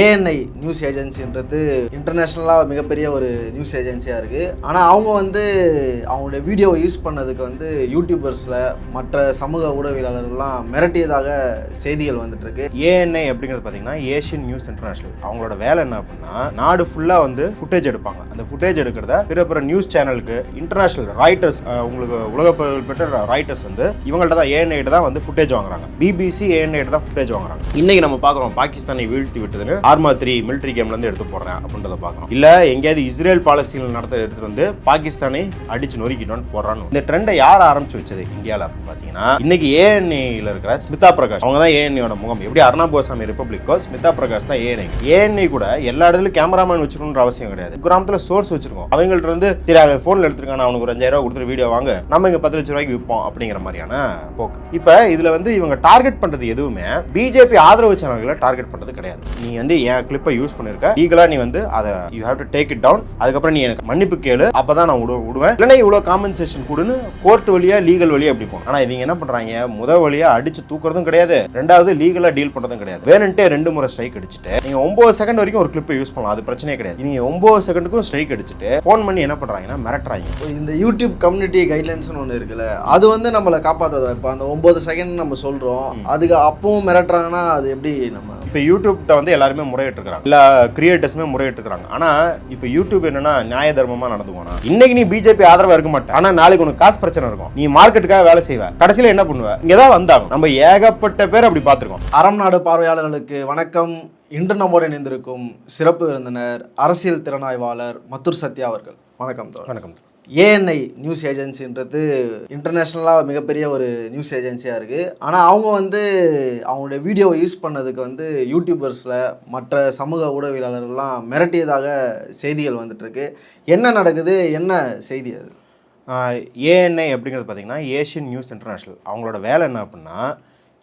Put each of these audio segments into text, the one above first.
ANI news ஏஜென்சின்றது இன்டர்நேஷ்னலாக மிகப்பெரிய ஒரு news ஏஜென்சியாக இருக்குது ஆனால் அவங்க வந்து அவங்களுடைய வீடியோவை யூஸ் பண்ணதுக்கு வந்து யூடியூபர்ஸில் மற்ற சமூக ஊடகவியலாளர்கள்லாம் மிரட்டியதாக செய்திகள் வந்துட்டுருக்கு. ஏஎன்ஐ அப்படிங்கிறது பார்த்தீங்கன்னா ஏஷியன் நியூஸ் இன்டர்நேஷனல். அவங்களோட வேலை என்ன அப்படின்னா நாடு ஃபுல்லாக வந்து ஃபுட்டேஜ் எடுப்பாங்க. அந்த ஃபுட்டேஜ் எடுக்கிறத பிற பிற நியூஸ் சேனலுக்கு இன்டர்நேஷனல் ரைட்டர்ஸ் உங்களுக்கு உலக புகழ்பெற்ற ரைட்டர்ஸ் வந்து இவங்கள்ட்ட தான் ஏஎன்ஐ தான் வந்து ஃபுட்டேஜ் வாங்குறாங்க. பிபிசி ஏஎன்ஐ தான் ஃபுட்டேஜ் வாங்குறாங்க. இன்னைக்கு நம்ம பார்க்குறோம் பாகிஸ்தானை வீழ்த்தி விட்டதுன்னு ஆர்மா த்ரீ மிலிட்ரி கேம்ல இருந்து எடுத்து போடுறேன் அப்படின்றத பார்க்குறோம் இல்ல எங்கேயாவது இஸ்ரேல் பாலஸ்தீன் நடத்த எடுத்துகிட்டு வந்து பாகிஸ்தானை அடிச்சு நொறுக்கிட்டோன்னு போடுறான்னு. இந்த ட்ரெண்டை யார் ஆரம்பிச்சு வச்சது? இந்தியாவில் அப்படின்னு பார்த்தீங்கன்னா இன்னைக்கு ஏஎன்ஐல இருக்கிற ஸ்மிதா பிரகாஷ். அவங்க தான் ஏஎன்ஐயோட முகம். எப்படி அருணா கோசாமி ரிப்பப்ளிக்கோ ஸ்மிதா பிரகாஷ் தான் ஏஎன்ஐ ஏஎன்ஐ கூட எல்லா இடத்துலயும் கேமராமேன் வச்சிருக்கணுன்ற அவசியம் கிடையாது. கிராமத்துல சோர்ஸ் வச்சிருக்கோம். அவங்கள்ட்ட இருந்து சரி அவன் ஃபோனில் எடுத்துருக்கான் அவனுக்கு ஒரு அஞ்சாயிரம் ரூபாய் கொடுத்துட்டு வீடியோ வாங்க. நம்ம இங்க பத்து லட்ச ரூபாய்க்கு விற்போம் அப்படிங்கிற மாதிரியான போக்கு. இப்போ இதுல வந்து இவங்க டார்கெட் பண்றது எதுவுமே பிஜேபி ஆதரவு சேனல்களை டார்கெட் பண்றது கிடையாது. நீ வந்து என் கிளிப்பை யூஸ் பண்ணிருக்க. லீகலா நீ வந்து அதை you have to take it down அதுக்கப்புறம் நீ எனக்கு மன்னிப்பு கேளு. அப்பதான் நான் விடு விடுவேன் இல்லைன்னா இவ்வளவு காம்பன்சேஷன் கொடுன்னு கோர்ட் வழியா லீகல் வழியா அப்படி போகும் ஆனா இவங்க என்ன பண்றாங்க? முத வழியா அடிச்சு தூக்குறதும் கிடையாது. ரெண்டாவது லீகலா டீல் பண்றதும் கிடையாது. வேணுன்ட்டே ரெண்டு முறை ஸ்ட்ரைக் அடிச்சுட்டு நீங்க ஒன்பது செகண்ட் வரைக்கும் ஒரு கிளிப்பை யூஸ் பண்ணலாம். அது பிரச்சனையே கிடையாது. நீங்க ஒன்பது செகண்டுக்கும் ஸ்ட்ரைக் அடிச்சுட்டு ஃபோன் பண்ணி என்ன பண்றாங்கன்னா மிரட்டுறாங்க. இந்த யூடியூப் கம்யூனிட்டி கைட்லைன்ஸ்னு ஒன்று இருக்குல்ல அது வந்து நம்மளை காப்பாற்றாதா இப்போ அந்த ஒம்பது செகண்ட் நம்ம சொல்கிறோம் அதுக்கு அப்பவும் மிரட்டுறாங்கன்னா அது எப்படி நம்ம இப்போ யூடியூப்கிட்ட வந்து எல்லாருமே முறையிட்டிருக்காங்க எல்லா கிரியேட்டர்ஸுமே முறையிட்டிருக்காங்க ஆனால் இப்போ யூடியூப் என்னன்னா நியாய தர்மமாக நடந்துக்கணும் இன்னைக்கு நீ பிஜேபி ஆதரவாக இருக்க மாட்டேன் ஆனால் நாளைக்கு உனக்கு காசு பிரச்சனை இருக்கும். நீ மார்க்கெட்டுக்காக வேலை செய்வ. கடைசியில் என்ன பண்ணுவ? இங்கே தான் வந்தாகும் நம்ம ஏகப்பட்ட பேர் அப்படி பார்த்துருக்கோம். அறம் நாடு பார்வையாளர்களுக்கு வணக்கம். இன்று நம்மோடு இணைந்திருக்கும் சிறப்பு விருந்தினர் அரசியல் திறனாய்வாளர் மத்துர் சத்யா அவர்கள். வணக்கம் வணக்கம் ஏஎன்ஐ நியூஸ் ஏஜென்சின்றது இன்டர்நேஷ்னலாக மிகப்பெரிய ஒரு நியூஸ் ஏஜென்சியாக இருக்குது ஆனால் அவங்க வந்து அவங்களுடைய வீடியோவை யூஸ் பண்ணதுக்கு வந்து யூடியூபர்ஸில் மற்ற சமூக ஊடகவியலாளர்கள்லாம் மிரட்டியதாக செய்திகள் வந்துட்டுருக்கு. என்ன நடக்குது? என்ன செய்தி அது? ஏஎன்ஐ அப்படிங்கிறது பார்த்தீங்கன்னா ஏஷியன் நியூஸ் இன்டர்நேஷ்னல். அவங்களோட வேலை என்ன அப்படின்னா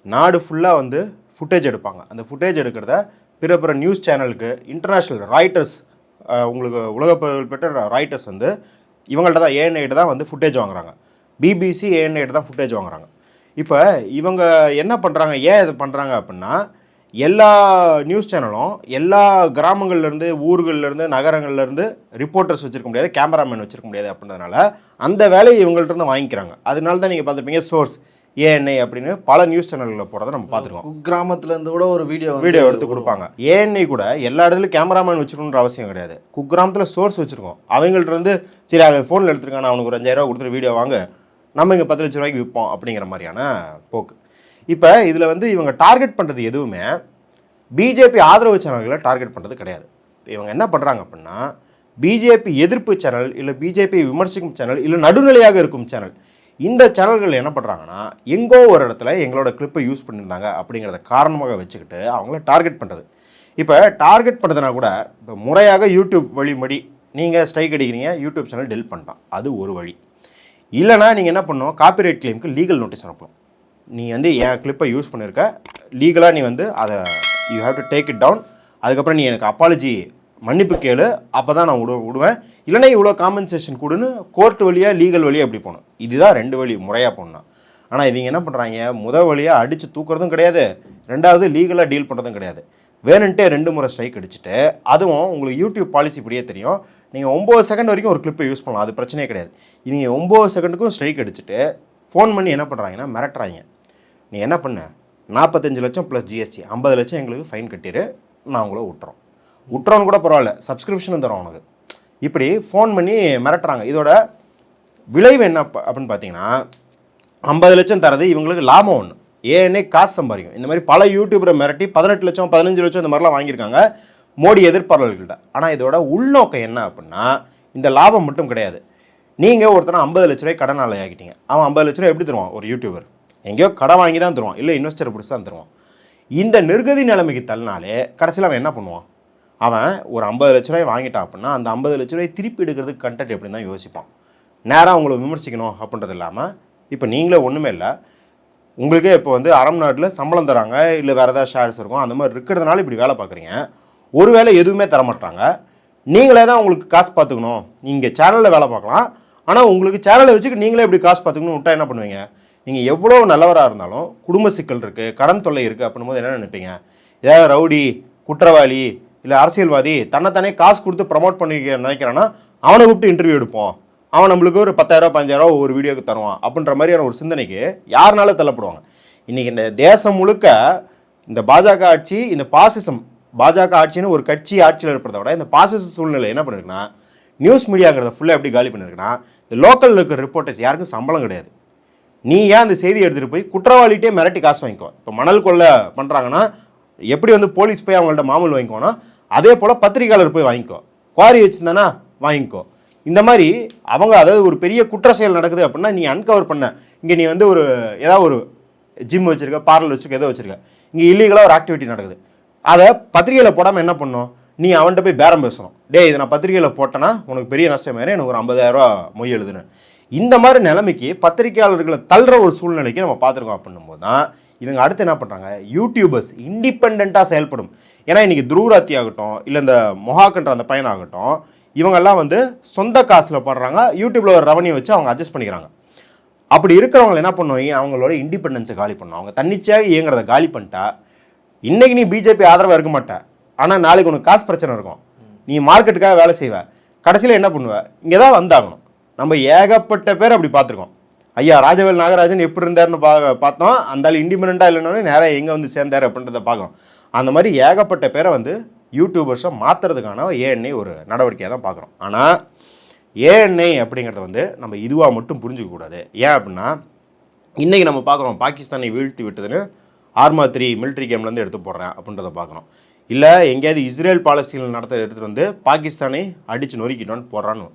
நாடு ஃபுல்லாக வந்து ஃபுட்டேஜ் எடுப்பாங்க. அந்த ஃபுட்டேஜ் எடுக்கிறத பிற பிற நியூஸ் சேனலுக்கு இன்டர்நேஷ்னல் ரைட்டர்ஸ் உங்களுக்கு உலக புகழ்பெற்ற ரைட்டர்ஸ் வந்து இவங்கள்ட்ட தான் ஏஎன்ஐட்டு தான் வந்து ஃபுட்டேஜ் வாங்குறாங்க. பிபிசி ஏஎன்ஐட்டு தான் ஃபுட்டேஜ் வாங்குறாங்க. இப்போ இவங்க என்ன பண்ணுறாங்க ஏன் இது பண்ணுறாங்க அப்படின்னா எல்லா நியூஸ் சேனலும் எல்லா கிராமங்கள்லேருந்து ஊர்கள்லேருந்து நகரங்கள்லேருந்து ரிப்போர்ட்டர்ஸ் வச்சிருக்க முடியாது கேமராமேன் வச்சுருக்க முடியாது அப்படின்றதுனால அந்த வேலையை இவங்கள்ட்ட இருந்து வாங்கிக்கிறாங்க. அதனால தான் நீங்கள் பார்த்துருப்பீங்க சோர்ஸ் ஏஎன்ஐ அப்படின்னு பல நியூஸ் சேனல்களில் போகிறத நம்ம பார்த்துருக்கோம். குக்கிராமத்துல இருந்து கூட ஒரு வீடியோ வீடியோ எடுத்து கொடுப்பாங்க. ஏஎன்ஐ கூட எல்லா இடத்துலையும் கேமராமேன் வச்சிருக்கணுன்ற அவசியம் கிடையாது. குக்கிராமத்தில் சோர்ஸ் வச்சிருக்கோம். அவங்கள்ட்ட இருந்து சரி அவன் ஃபோனில் எடுத்துருக்கான் அவனுக்கு ஒரு அஞ்சாயிரம் ரூபாய் கொடுத்துட்டு வீடியோ வாங்க. நம்ம இங்கே பத்து லட்ச ரூபாய்க்கு விற்போம் அப்படிங்கிற மாதிரியான போக்கு. இப்போ இதில் வந்து இவங்க டார்கெட் பண்ணுறது எதுவுமே பிஜேபி ஆதரவு சேனல்களை டார்கெட் பண்ணுறது கிடையாது. இவங்க என்ன பண்ணுறாங்க அப்படின்னா பிஜேபி எதிர்ப்பு சேனல் இல்லை பிஜேபி விமர்சிக்கும் சேனல் இல்லை நடுநிலையாக இருக்கும் சேனல் இந்த சேனல்கள் என்ன பண்ணுறாங்கன்னா எங்கோ ஒரு இடத்துல எங்களோட கிளிப்பை யூஸ் பண்ணியிருந்தாங்க அப்படிங்கிறத காரணமாக வச்சுக்கிட்டு அவங்கள டார்கெட் பண்ணுறது இப்போ டார்கெட் பண்ணுறதுனா கூட இப்போ முறையாக யூடியூப் வழிபடி நீங்கள் ஸ்ட்ரைக் அடிக்கிறீங்க யூடியூப் சேனல் டெல் பண்ணிட்டான் அது ஒரு வழி. இல்லைனா நீங்கள் என்ன பண்ணணும் காப்பிரைட் கிளைமுக்கு லீகல் நோட்டீஸ் அனுப்பணும். நீ வந்து என் கிளிப்பை யூஸ் பண்ணியிருக்க லீகலாக நீ வந்து அதை you have to take it down அதுக்கப்புறம் நீ எனக்கு அப்பாலஜி மன்னிப்பு கேளு அப்போ தான் நான் விடு விடுவேன் இல்லைனா இவ்வளோ காம்பன்சேஷன் கொடுன்னு கோர்ட் வழியாக லீகல் வழியாக அப்படி போகணும் இதுதான் ரெண்டு வழி முறையாக போகணும் ஆனால் இவங்க என்ன பண்ணுறாங்க முத வழியாக அடித்து தூக்குறதும் கிடையாது. ரெண்டாவது லீகலாக டீல் பண்ணுறதும் கிடையாது. வேணுன்ட்டே ரெண்டு முறை ஸ்ட்ரைக் அடிச்சுட்டு அதுவும் உங்களுக்கு யூடியூப் பாலிசி இப்படியே தெரியும். நீங்கள் ஒம்பது செகண்ட் வரைக்கும் ஒரு கிளிப்பை யூஸ் பண்ணலாம். அது பிரச்சனையே கிடையாது. நீங்கள் ஒம்பது செகண்டுக்கும் ஸ்ட்ரைக் அடிச்சுட்டு ஃபோன் பண்ணி என்ன பண்ணுறாங்கன்னா மிரட்டுறாங்க. நீ என்ன பண்ண? நாற்பத்தஞ்சு லட்சம் ப்ளஸ் ஜிஎஸ்டி ஐம்பது லட்சம் எங்களுக்கு ஃபைன் கட்டிடு நான் உங்களை விட்டுறோம். விட்டுறோன்னு கூட பரவாயில்ல சப்ஸ்கிரிப்ஷனும் தரோம் உனக்கு. இப்படி ஃபோன் பண்ணி மிரட்டுறாங்க. இதோட விளைவு என்ன அப்படின்னு பார்த்தீங்கன்னா ஐம்பது லட்சம் தரது இவங்களுக்கு லாபம் ஒன்று ஏன்னே காசு சம்பாதிக்கும். இந்த மாதிரி பல யூடியூபரை மிரட்டி பதினெட்டு லட்சம் பதினஞ்சு லட்சம் இந்த மாதிரிலாம் வாங்கியிருக்காங்க மோடி எதிர்ப்பாளர்கள்ட்ட. ஆனால் இதோட உள்நோக்கம் என்ன அப்படின்னா இந்த லாபம் மட்டும் கிடையாது. நீங்கள் ஒருத்தனை ஐம்பது லட்ச ரூபாய் கடன் ஆகிட்டீங்க அவன் ஐம்பது லட்ச ரூபாய் எப்படி தருவான்? ஒரு யூடியூபர் எங்கேயோ கடன் வாங்கி தான் தருவான். இல்லை இன்வெஸ்டர் பிடிச்சி தான் தருவான். இந்த நிர்கதி நிலைமைக்கு தள்ளினாலே கடைசியில் அவன் என்ன பண்ணுவான்? அவன் ஒரு ஐம்பது லட்ச ரூபாய் வாங்கிட்டான் அப்படின்னா அந்த ஐம்பது லட்ச ரூபாய் திருப்பி எடுக்கிறதுக்கு கண்டென்ட் எப்படி தான் யோசிப்பான். நேராக அவங்கள விமர்சிக்கணும் அப்படின்றது இல்லாமல் இப்போ நீங்களே ஒன்றுமே இல்லை. உங்களுக்கே இப்போ வந்து அறம் நாட்டில் சம்பளம் தராங்க இல்லை வேறு ஏதாவது ஷேர்ஸ் இருக்கும் அந்த மாதிரி இருக்கிறதுனால இப்படி வேலை பார்க்குறீங்க. ஒரு வேலை எதுவுமே தரமாட்டாங்க. நீங்களே தான் உங்களுக்கு காசு பார்த்துக்கணும். நீங்கள் சேனலில் வேலை பார்க்கலாம். ஆனால் உங்களுக்கு சேனலை வச்சுக்கிட்டு நீங்களே இப்படி காசு பார்த்துக்கணும் விட்டா என்ன பண்ணுவீங்க? நீங்கள் எவ்வளோ நல்லவராக இருந்தாலும் குடும்ப சிக்கல் இருக்குது கடன் தொல்லை இருக்குது அப்படின்னும் போது என்ன நினைப்பீங்க? ஏதாவது ரவுடி குற்றவாளி இல்லை அரசியல்வாதி தன்னைத்தானே காசு கொடுத்து ப்ரமோட் பண்ணிக்க நினைக்கிறான்னா அவனை கூப்பிட்டு இன்டர்வியூ எடுப்போம். அவன் நம்மளுக்கு ஒரு பத்தாயிரம் பஞ்சாயிரம் ஒரு வீடியோக்கு தருவான். அப்படின்ற மாதிரியான ஒரு சிந்தனைக்கு யாருனால தள்ளப்படுவாங்க. இன்றைக்கி இந்த தேசம் முழுக்க இந்த பாஜக ஆட்சி இந்த பாசிசம் பாஜக ஆட்சின்னு ஒரு கட்சி ஆட்சியில் இருப்பதை விட இந்த பாசிச சூழ்நிலை என்ன பண்ணிருக்குன்னா நியூஸ் மீடியாங்கிறத ஃபுல்லாக எப்படி காலி பண்ணிருக்குன்னா இந்த லோக்கலில் இருக்கிற ரிப்போர்ட்டர்ஸ் யாருக்கும் சம்பளம் கிடையாது. நீ ஏன் அந்த செய்தி எடுத்துகிட்டு போய் குற்றவாளிகிட்டே மிரட்டி காசு வாங்கிக்கோ? இப்போ மணல் கொள்ளை பண்ணுறாங்கன்னா எப்படி வந்து போலீஸ் போய் அவங்கள்ட்ட மாமூல் வாங்கிக்கோனா அதே போல் பத்திரிகையாளர் போய் வாங்கிக்கோ. குவாரி வச்சுருந்தானா வாங்கிக்கோ. இந்த மாதிரி அவங்க அதாவது ஒரு பெரிய குற்ற செயல் நடக்குது அப்படின்னா நீ அன்கவர் பண்ண. இங்கே நீ வந்து ஒரு ஏதாவது ஒரு ஜிம் வச்சுருக்க பார்லர் வச்சுருக்க ஏதோ வச்சுருக்க. இங்கே இல்லீகலாக ஒரு ஆக்டிவிட்டி நடக்குது. அதை பத்திரிகையில் போடாமல் என்ன பண்ணும்? நீ அவன்கிட்ட போய் பேரம் பேசணும். டேய் இதை நான் பத்திரிகையில் போட்டேன்னா உனக்கு பெரிய நஷ்டம் வேறு எனக்கு ஒரு 50000 ரூபா மொய் எழுதுன்னு. இந்த மாதிரி நிலைமைக்கு பத்திரிகையாளர்களை தள்ளுற ஒரு சூழ்நிலைக்கு நம்ம பார்த்துருக்கோம் அப்படின்னும் போது தான் இதுங்க அடுத்து என்ன பண்ணுறாங்க யூடியூபர்ஸ் இண்டிபெண்ட்டாக செயல்படும். ஏன்னா இன்றைக்கி துருவராத்தி ஆகட்டும் இல்லை இந்த மொஹாக்கன்ற அந்த பையன் ஆகட்டும் இவங்கெல்லாம் வந்து சொந்த காசில் போடுறாங்க யூடியூப்பில் ஒரு ரெவன்யூ வச்சு அவங்க அட்ஜஸ்ட் பண்ணிக்கிறாங்க. அப்படி இருக்கிறவங்க என்ன பண்ணுவாங்க அவங்களோட இண்டிபெண்டன்ஸை காலி பண்ணும். அவங்க தன்னிச்சையாக இயங்குறத காலி பண்ணிட்டா இன்றைக்கி நீ பிஜேபி ஆதரவாக இருக்க மாட்ட. ஆனால் நாளைக்கு உனக்கு காசு பிரச்சனை இருக்கும். நீ மார்க்கெட்டுக்காக வேலை செய்வ. கடைசியில் என்ன பண்ணுவ? இங்கே தான் வந்தாகணும். நம்ம ஏகப்பட்ட பேர் அப்படி பார்த்துருக்கோம். ஐயா ராஜவேல் நாகராஜன் எப்படி இருந்தார்னு பா பார்த்தோம். அந்த இண்டிபெண்ட்டாக இல்லைனாலும் நேராக எங்கே வந்து சேர்ந்தார் அப்படின்றத பார்க்கும் அந்த மாதிரி ஏகப்பட்ட பேரை வந்து யூடியூபர்ஸை மாற்றுறதுக்கான ஏஎன்ஐ ஒரு நடவடிக்கையாக தான் பார்க்குறோம். ஆனால் ஏஎன்ஐ அப்படிங்கிறத வந்து நம்ம இதுவாக மட்டும் புரிஞ்சுக்க கூடாது. ஏன் அப்படின்னா இன்றைக்கி நம்ம பார்க்குறோம் பாகிஸ்தானை வீழ்த்தி விட்டதுன்னு ஆர்மா த்ரீ மிலிட்ரி கேம்லேருந்து எடுத்து போடுறேன் அப்படின்றத பார்க்குறோம். இல்லை எங்கேயாவது இஸ்ரேல் பாலஸ்தீன் நடத்த எடுத்துகிட்டு வந்து பாகிஸ்தானை அடித்து நொறுக்கிட்டோன்னு போடுறான்னு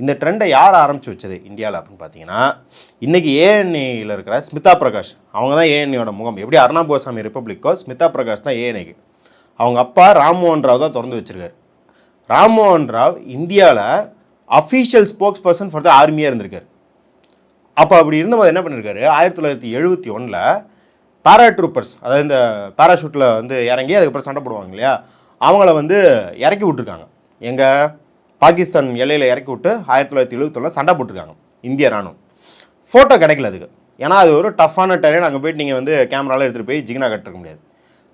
இந்த ட்ரெண்டை யார் ஆரம்பித்து வச்சது? இந்தியாவில் அப்படின்னு பார்த்தீங்கன்னா இன்றைக்கி ஏஎன்ஏயில் இருக்கிற ஸ்மிதா பிரகாஷ். அவங்க தான் ஏஎன்ஏயோட முகம். எப்படி அருணா கோசாமி ரிப்பப்ளிக்கோ ஸ்மிதா பிரகாஷ் தான் ஏஎன்ஏக்கு அவங்க அப்பா ராம்மோகன் ராவ் தான் திறந்து வச்சுருக்காரு. ராம்மோகன் ராவ் இந்தியாவில் official spokesperson for the ஆர்மியாக இருந்திருக்காரு. அப்போ அப்படி இருந்தபோது என்ன பண்ணியிருக்காரு ஆயிரத்தி தொள்ளாயிரத்தி எழுபத்தி ஒன்றில் பேராட்ரூப்பர்ஸ் அதாவது இந்த பேராஷூட்டில் வந்து இறங்கி அதுக்கப்புறம் சண்டை போடுவாங்க இல்லையா? அவங்கள வந்து இறக்கி விட்ருக்காங்க எங்கள் பாகிஸ்தான் எல்லையில் இறக்கி விட்டு ஆயிரத்தி தொள்ளாயிரத்தி எழுபத்தொன்னில் சண்டை போட்டிருக்காங்க. இந்திய ராணுவம். ஃபோட்டோ கிடைக்கல அதுக்கு. ஏன்னா அது ஒரு டஃப்பான டெரேன் அங்கே போயிட்டு நீங்கள் வந்து கேமராவில் எடுத்துகிட்டு போய் ஜிகினா கட்டிருக்க முடியாது.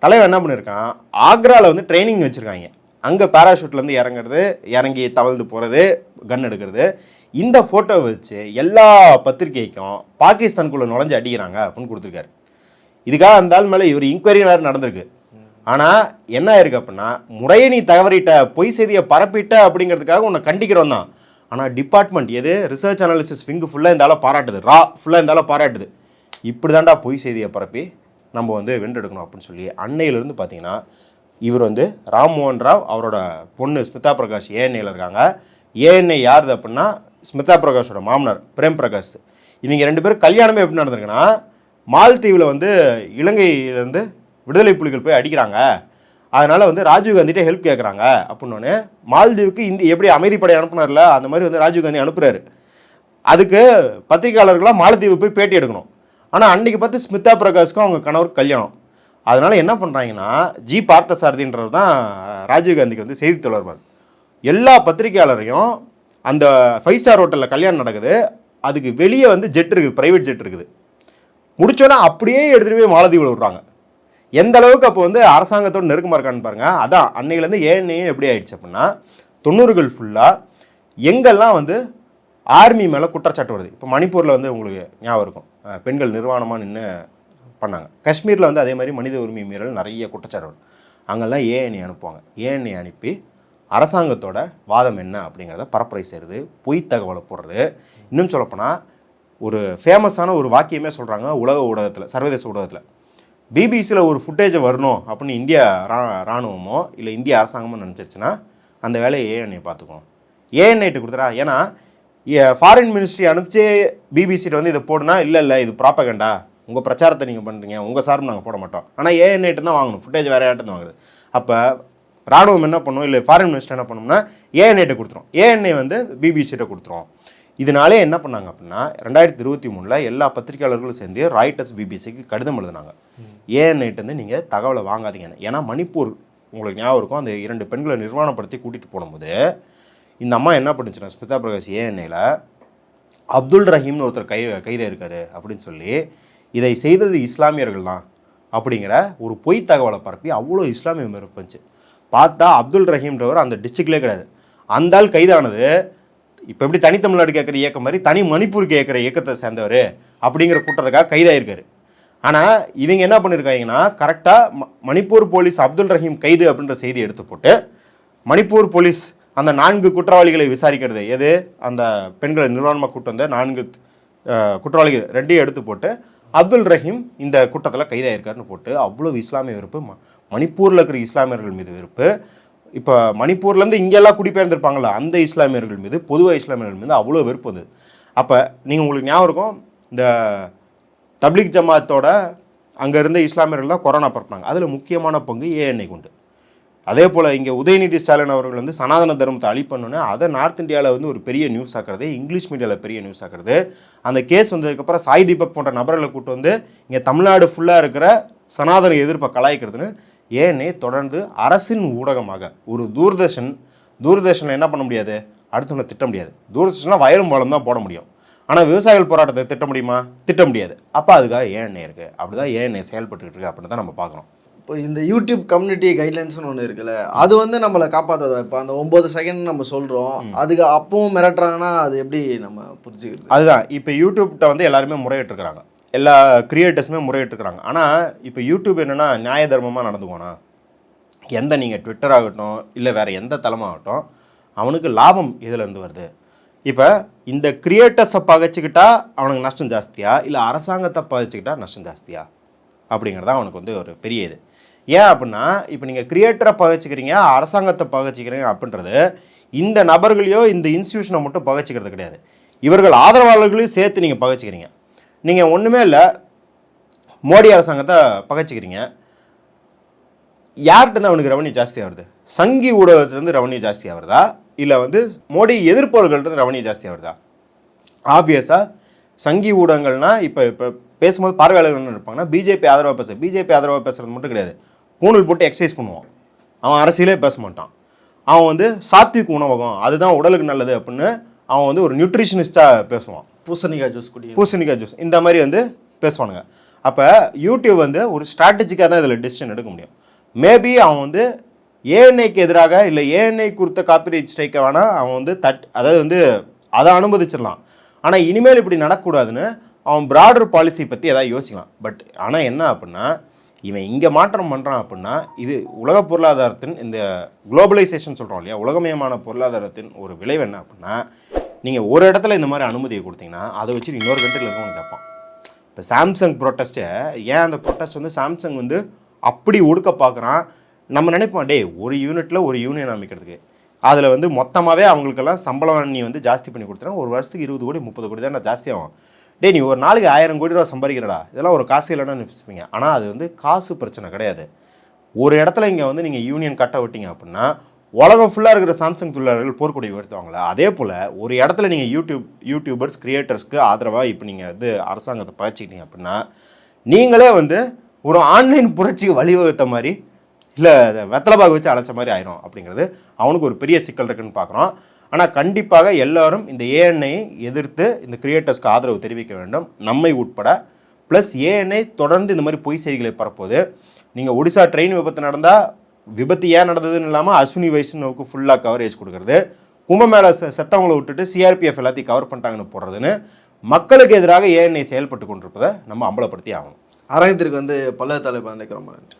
தலைவன் என்ன பண்ணியிருக்கான் ஆக்ராவில் வந்து ட்ரைனிங் வச்சுருக்காங்க. அங்கே பேராஷூட்லேருந்து இறங்குறது இறங்கி தவழ்ந்து போகிறது கன் எடுக்கிறது. இந்த ஃபோட்டோ வச்சு எல்லா பத்திரிகைக்கும் பாகிஸ்தானுக்குள்ளே நுழைஞ்சு அடிக்கிறாங்க அப்படின்னு கொடுத்துருக்காரு. இதுக்காக அந்த ஆள் மேலே இவர் இன்கொயரி வேறு நடந்திருக்கு. ஆனால் என்ன ஆயிருக்கு அப்படின்னா முறையை நீ தவறிட்ட பொய் செய்தியை பரப்பிட்ட அப்படிங்கிறதுக்காக உன்னை கண்டிக்கிறோம் தான். ஆனால் டிபார்ட்மெண்ட் எது? ரிசர்ச் அனாலிசிஸ் விங்கு ஃபுல்லாக இருந்தாலும் பாராட்டுது. ரா ஃபுல்லாக இருந்தாலும் பாராட்டுது. இப்படி தான்டா பொய் செய்தியை பரப்பி நம்ம வந்து வென்றெடுக்கணும் அப்படின்னு சொல்லி அன்னையிலேருந்து பார்த்தீங்கன்னா இவர் வந்து ராம்மோகன் ராவ் அவரோட பொண்ணு ஸ்மிதா பிரகாஷ் ஏஎன்ஐயில் இருக்காங்க. ஏஎன்ஏ யார் அப்படின்னா ஸ்மிதா பிரகாஷோட மாமனார் பிரேம் பிரகாஷ். இவங்க ரெண்டு பேரும் கல்யாணமே எப்படி நடந்திருக்குன்னா மால்தீவில் வந்து இலங்கையிலேருந்து விடுதலை புலிகள் போய் அடிக்கிறாங்க. அதனால் வந்து ராஜீவ்காந்திகிட்ட ஹெல்ப் கேட்குறாங்க அப்படின்னோடனே மால்தீவுக்கு இந்தி எப்படி அமைதிப்படை அனுப்புனார்ல அந்த மாதிரி வந்து ராஜீவ் காந்தி அதுக்கு பத்திரிகையாளர்களாக மாலத்தீவு போய் பேட்டி எடுக்கணும். ஆனால் அன்னைக்கு பார்த்து ஸ்மிதா பிரகாஷ்க்கும் அவங்க கணவர் கல்யாணம். அதனால் என்ன பண்ணுறாங்கன்னா ஜி பார்த்தசாரதின்றது தான் ராஜீவ் காந்திக்கு வந்து செய்தி தொடர்பார் எல்லா பத்திரிகையாளரையும் அந்த ஃபைவ் ஸ்டார் ஹோட்டலில் கல்யாணம் நடக்குது. அதுக்கு வெளியே வந்து ஜெட் இருக்குது ப்ரைவேட் ஜெட் இருக்குது. முடிச்சோன்னா அப்படியே எடுத்துகிட்டு போய் மாலத்தீவில் விட்றாங்க. எந்த அளவுக்கு அப்போ வந்து அரசாங்கத்தோட நெருக்கமாக இருக்கான்னு பாருங்கள் அதான் அன்னையிலேருந்து ஏஎன்ஏ எப்படி ஆயிடுச்சு அப்படின்னா தொண்ணூறுகள் ஃபுல்லாக எங்கெல்லாம் வந்து ஆர்மி மேலே குற்றச்சாட்டு வருது? இப்போ மணிப்பூரில் வந்து உங்களுக்கு ஞாபகம் இருக்கும். பெண்கள் நிர்வாணமாக நின்று பண்ணாங்க. காஷ்மீரில் வந்து அதே மாதிரி மனித உரிமை மீறல் நிறைய குற்றச்சாட்டு வரும் அங்கெல்லாம் ஏஎன்ஏ அனுப்புவாங்க. ஏஎன்ஏ அனுப்பி அரசாங்கத்தோட வாதம் என்ன அப்படிங்கிறத பரப்புரை செய்கிறது பொய் தகவலை போடுறது. இன்னும் சொல்லப்போனால் ஒரு ஃபேமஸான ஒரு வாக்கியமே சொல்கிறாங்க உலக ஊடகத்தில் சர்வதேச ஊடகத்தில். பிபிசியில் ஒரு ஃபுட்டேஜை வரணும் அப்படின்னு இந்தியா ரா ராணுவமோ இல்லை இந்திய அரசாங்கமோ நினச்சிருச்சுன்னா அந்த வேலையை ஏஎன்ஐ பார்த்துக்கும் ஏஎன்ஐட்டு கொடுத்துறா ஏன்னா ஃபாரின் மினிஸ்ட்ரி அனுப்பிச்சு பிபிசியில் வந்து இதை போடுனா இல்லை இல்லை இது ப்ராப்பகண்டா உங்கள் பிரச்சாரத்தை நீங்கள் பண்ணுறீங்க உங்கள் சார்பு நாங்கள் போட மாட்டோம். ஆனால் ஏஎன்ஐட்டு தான் வாங்கணும். ஃபுட்டேஜ் வேறு யார்ட்டு வாங்குது அப்போ ராணுவம் என்ன பண்ணும்? இல்லை ஃபாரின் மினிஸ்டர் என்ன பண்ணோம்னா ஏஎன்ஐட்டை கொடுத்துரும். ஏஎன்ஐ வந்து பிபிசிட்ட கொடுத்துரும். இதனாலே என்ன பண்ணாங்க அப்படின்னா ரெண்டாயிரத்தி இருபத்தி மூணில் எல்லா பத்திரிகையாளர்களும் சேர்ந்து ராய்டர்ஸ் பிபிசிக்கு கடிதம் எழுதினாங்க. ஏஎன்ஐட்டு நீங்கள் தகவலை வாங்காதீங்கன்னு. ஏன்னா மணிப்பூர் உங்களுக்கு ஞாபகம் இருக்கும் அந்த இரண்டு பெண்களை நிர்வாணப்படுத்தி கூட்டிகிட்டு போகும்போது இந்த அம்மா என்ன பண்ணுச்சுன்னா ஸ்மிதா பிரகாஷ் ஏஎன்ஐயில் அப்துல் ரஹீம்னு ஒருத்தர் கை கைதே இருக்காரு அப்படின்னு சொல்லி இதை செய்தது இஸ்லாமியர்கள் தான் அப்படிங்கிற ஒரு பொய் தகவலை பரப்பி அவ்வளோ இஸ்லாமிய மறுப்பு பார்த்தா அப்துல் ரஹீம்ன்றவர் அந்த டிஸ்ட்ரிக்ட்லேயே கிடையாது. அந்த ஆள் கைதானது. இப்போ எப்படி தனித்தமிழ்நாடு கேட்குற இயக்கம் மாதிரி தனி மணிப்பூர் கேட்குற இயக்கத்தை சேர்ந்தவர் அப்படிங்கிற கூட்டத்துக்காக கைதாயிருக்காரு. ஆனால் இவங்க என்ன பண்ணியிருக்காங்கன்னா கரெக்டாக மணிப்பூர் போலீஸ் அப்துல் ரஹீம் கைது அப்படின்ற செய்தி எடுத்து போட்டு மணிப்பூர் போலீஸ் அந்த நான்கு குற்றவாளிகளை விசாரிக்கிறது. எது? அந்த பெண்களை நிர்வாணமாக கூட்டு வந்த நான்கு குற்றவாளிகள் ரெண்டையும் எடுத்து போட்டு அப்துல் ரஹீம் இந்த கூட்டத்தில் கைதாயிருக்காருன்னு போட்டு அவ்வளோ இஸ்லாமிய வெறுப்பு ம மணிப்பூரில் இருக்கிற இஸ்லாமியர்கள் மீது வெறுப்பு இப்போ மணிப்பூர்லேருந்து இங்கெல்லாம் குடிபெயர்ந்திருப்பாங்களா அந்த இஸ்லாமியர்கள் மீது பொதுவாக இஸ்லாமியர்கள் மீது அவ்வளோ வெறுப்பு வந்தது. அப்போ நீங்கள் உங்களுக்கு ஞாபகம் இருக்கும் இந்த தப்லீக் ஜமாத்தோட அங்கே இருந்த இஸ்லாமியர்கள் தான் கொரோனா பரப்புனாங்க அதில் முக்கியமான பங்கு ஏஎன்ஐ கொண்டு. அதே போல் இங்கே உதயநிதி ஸ்டாலின் அவர்கள் வந்து சனாதன தர்மத்தை அழிப்பண்ணுன்னு அதை நார்த் இந்தியாவில் வந்து ஒரு பெரிய நியூஸ் ஆக்குறது இங்கிலீஷ் மீடியாவில் பெரிய நியூஸ் ஆக்குறது. அந்த கேஸ் வந்ததுக்கப்புறம் சாய் தீபக் போன்ற நபர்களை கூட்டு வந்து இங்கே தமிழ்நாடு ஃபுல்லாக இருக்கிற சனாதன எதிர்ப்பை கலாய்க்கிறதுன்னு ஏன்னே தொடர்ந்து அரசின் ஊடகமாக ஒரு தூர்தர்ஷன் தூர்தர்ஷனில் என்ன பண்ண முடியாது? அடுத்தவங்களை திட்ட முடியாது. தூர்தர்ஷனில் வயலும் வளம் தான் போட முடியும். ஆனால் விவசாயிகள் போராட்டத்தை திட்ட முடியுமா? திட்ட முடியாது. அப்போ அதுக்காக ஏஎன்ஏ இருக்குது அப்படி தான் ஏஎன்ஏ செயல்பட்டுக்கிட்டு இருக்கு அப்படின்னு தான் நம்ம பார்க்குறோம் இப்போ இந்த யூடியூப் கம்யூனிட்டி கைட்லைன்ஸ்னு ஒன்று இருக்குல்ல அது வந்து நம்மளை காப்பாத்தாதா? இப்போ அந்த ஒம்பது செகண்ட் நம்ம சொல்கிறோம் அதுக்கு அப்பவும் மிரட்டுறாங்கன்னா அது எப்படி நம்ம புரிஞ்சுக்கிறது? அதுதான். இப்போ யூடியூப்கிட்ட வந்து எல்லாருமே முறையிட்டிருக்கிறாங்க. எல்லா கிரியேட்டர்ஸுமே முறையிட்டிருக்கிறாங்க. ஆனால் இப்போ யூடியூப் என்னென்னா நியாய தர்மமாக நடந்துக்கோனா எந்த நீங்கள் ட்விட்டர் ஆகட்டும் இல்லை வேறு எந்த தளமாகட்டும் அவனுக்கு லாபம் இதிலேருந்து வருது? இப்போ இந்த கிரியேட்டர்ஸை பகைச்சிக்கிட்டா அவனுக்கு நஷ்டம் ஜாஸ்தியா? இல்லை அரசாங்கத்தை பகைச்சிக்கிட்டா நஷ்டம் ஜாஸ்தியா? அப்படிங்கிறது அவனுக்கு வந்து ஒரு பெரிய இது. ஏன் அப்படின்னா இப்போ நீங்கள் கிரியேட்டரை பகைச்சிக்கிறீங்க அரசாங்கத்தை பகைச்சிக்கிறீங்க அப்படின்றது இந்த நபர்களையோ இந்த இன்ஸ்டியூஷனை மட்டும் பகைச்சிக்கிறது கிடையாது. இவர்கள் ஆதரவாளர்களையும் சேர்த்து நீங்கள் பகைச்சிக்கிறீங்க. நீங்கள் ஒன்றுமே இல்லை. மோடி அரசாங்கத்தை பகைச்சிக்கிறீங்க. யார்கிட்ட அவனுக்கு ரெவன்யூ ஜாஸ்தியாக வருது சங்கி ஊடகத்துலேருந்து ரெவன்யூ ஜாஸ்தியாக வருதா இல்லை வந்து மோடி எதிர்ப்பவர்கள்ட்ட ரெவன்யூ ஜாஸ்தி வருதா ஆப்வியஸாக சங்கி ஊடகங்கள்னா இப்போ இப்போ பேசும்போது பார்வையாளர்கள் என்ன இருப்பாங்கன்னா பிஜேபி ஆதரவாக பேச பிஜேபி ஆதரவாக பேசுறது மட்டும் கிடையாது. பூணூல் போட்டு எக்ஸசைஸ் பண்ணுவான். அவன் அரசியலே பேச மாட்டான். அவன் வந்து சாத்விக் உணவகம் அதுதான் உடலுக்கு நல்லது அப்படின்னு அவன் வந்து ஒரு நியூட்ரிஷனிஸ்ட்டாக பேசுவான். பூசணிக்காய் ஜூஸ் குடி. பூசணிக்காய் ஜூஸ் இந்த மாதிரி வந்து பேசுவானுங்க. அப்போ யூடியூப் வந்து ஒரு ஸ்ட்ராட்டஜிக்காக தான் இதில் டிசிஷன் எடுக்க முடியும். மேபி அவன் வந்து ஏஎன்ஐக்கு எதிராக இல்லை ஏஎன்ஐ கொடுத்த காப்பிரைட் ஸ்ட்ரைக்கை வேணால் அவன் வந்து தட் அதாவது வந்து அதை அனுமதிச்சிடலாம். ஆனால் இனிமேல் இப்படி நடக்கக்கூடாதுன்னு அவன் ப்ராடர் பாலிசி பற்றி எதாவது யோசிக்கலாம். பட் ஆனால் என்ன அப்படின்னா இவன் இங்கே மாற்றம் பண்ணுறான் அப்படின்னா இது உலக பொருளாதாரத்தின் இந்த குளோபலைசேஷன் சொல்கிறோம் இல்லையா? உலகமயமான பொருளாதாரத்தின் ஒரு விளைவு என்ன அப்படின்னா நீங்கள் ஒரு இடத்துல இந்த மாதிரி அனுமதியை கொடுத்தீங்கன்னா அதை வச்சு இன்னொரு கண்ட்ரியில் இருக்கவங்க கேட்பான். இப்போ சாம்சங் ப்ரொட்டஸ்ட்டை ஏன் அந்த ப்ரொட்டஸ்ட் வந்து சாம்சங் வந்து அப்படி ஒடுக்க பார்க்குறான்? நம்ம நினைப்போம் டேய் ஒரு யூனிட்டில் ஒரு யூனியன் அமைக்கிறதுக்கு. அதில் வந்து மொத்தமாகவே அவங்களுக்கெல்லாம் சம்பளம் நீ வந்து ஜாஸ்தி பண்ணி கொடுத்துறேன் ஒரு வருஷத்துக்கு இருபது கோடி முப்பது கோடி தான் ஜாஸ்தி ஆகும் டே நீ ஒரு நாளைக்கு ஆயிரம் கோடி ரூபா சம்பாதிக்கிறடா. இதெல்லாம் ஒரு காசு இல்லைன்னு நினைப்பீங்க ஆனால் அது வந்து காசு பிரச்சனை கிடையாது. ஒரு இடத்துல இங்கே வந்து நீங்கள் யூனியன் கட்ட விட்டீங்க அப்படின்னா உலகம் ஃபுல்லாக இருக்கிற சாம்சங் தொழிலாளர்கள் போர்க்கொடி உயர்த்துவாங்களே? அதே போல் ஒரு இடத்துல நீங்கள் யூடியூப் யூடியூபர்ஸ் கிரியேட்டர்ஸ்க்கு ஆதரவாக இப்போ நீங்கள் வந்து அரசாங்கத்தை பகிச்சிக்கிட்டீங்க அப்படின்னா நீங்களே வந்து ஒரு ஆன்லைன் புரட்சிக்கு வழிவகுத்த மாதிரி இல்லை வெத்தலைபாக வச்சு அழைச்ச மாதிரி ஆயிரும் அப்படிங்கிறது அவனுக்கு ஒரு பெரிய சிக்கல் இருக்குன்னு பார்க்குறோம் ஆனால் கண்டிப்பாக எல்லாரும் இந்த ஏஎன்ஐ எதிர்த்து இந்த கிரியேட்டர்ஸ்க்கு ஆதரவு தெரிவிக்க வேண்டும். நம்மை உட்பட ப்ளஸ் ஏஎன்ஐ தொடர்ந்து இந்த மாதிரி பொய் செய்திகளை பரப்போது நீங்கள் ஒடிசா ட்ரெயின் விபத்து நடந்தால் விபத்து ஏன் நடந்ததுன்னு இல்லாமல் அஸ்வினி வைஷ்ணவுக்கு ஃபுல்லாக கவரேஜ் கொடுக்கறது. கும்பமேளா செத்தவங்களை விட்டுட்டு சிஆர்பிஎஃப் எல்லாத்தையும் கவர் பண்ணிட்டாங்கன்னு போடுறதுன்னு மக்களுக்கு எதிராக ஏஎன்ஐ செயல்பட்டு கொண்டிருப்பதை நம்ம அம்பலப்படுத்தி ஆகணும். அரங்கத்திற்கு வந்து பல்லவ தலைப்பு நினைக்கிறோம் நன்றி.